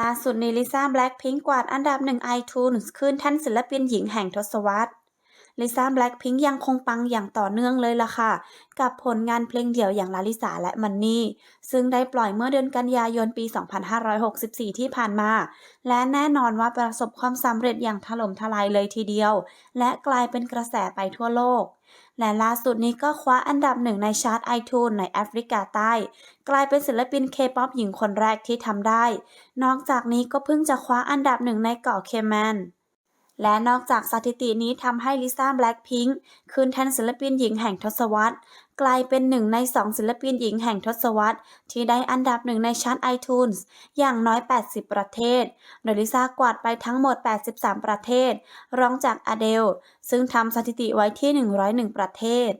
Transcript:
ล่าสุดนิลิซ่าแบล็คพิงกวาดอันดับหนึ่ง iTunes ขึ้นท่านศิลปินหญิงแห่งทศวรรษ ลิซ่าแบล็คพิงยังคงปังอย่างต่อเนื่องเลยล่ะค่ะ กับผลงานเพลงเดี่ยวอย่างลาลิสาและมันนี่ ซึ่งได้ปล่อยเมื่อเดือนกันยายนปี 2564 ที่ผ่านมา และแน่นอนว่าประสบความสำเร็จอย่างถล่มทลายเลยทีเดียว และกลายเป็นกระแสไปทั่วโลกและล่าสุดนี้ก็คว้าอันดับหนึ่งในชาร์ตไอทูนในแอฟริกาใต้ กลายเป็นศิลปินเคป๊อปหญิงคนแรกที่ทำได้ นอกจากนี้ก็เพิ่งจะคว้าอันดับหนึ่งในเกาะเคแมน และนอกจากสถิตินี้ทำให้ลิซ่าแบล็คพิงค์ขึ้นแทนศิลปินหญิงแห่งทศวรรษ กลายเป็นหนึ่งในสองศิลปินหญิงแห่งทศวรรษ ที่ได้อันดับหนึ่งในชาร์ตไอทูนอย่างน้อย 80 ประเทศ โดยลิซ่ากวาดไปทั้งหมด 83 ประเทศ รองจากอเดล ซึ่งทำสถิติไว้ที่ 101 ประเทศ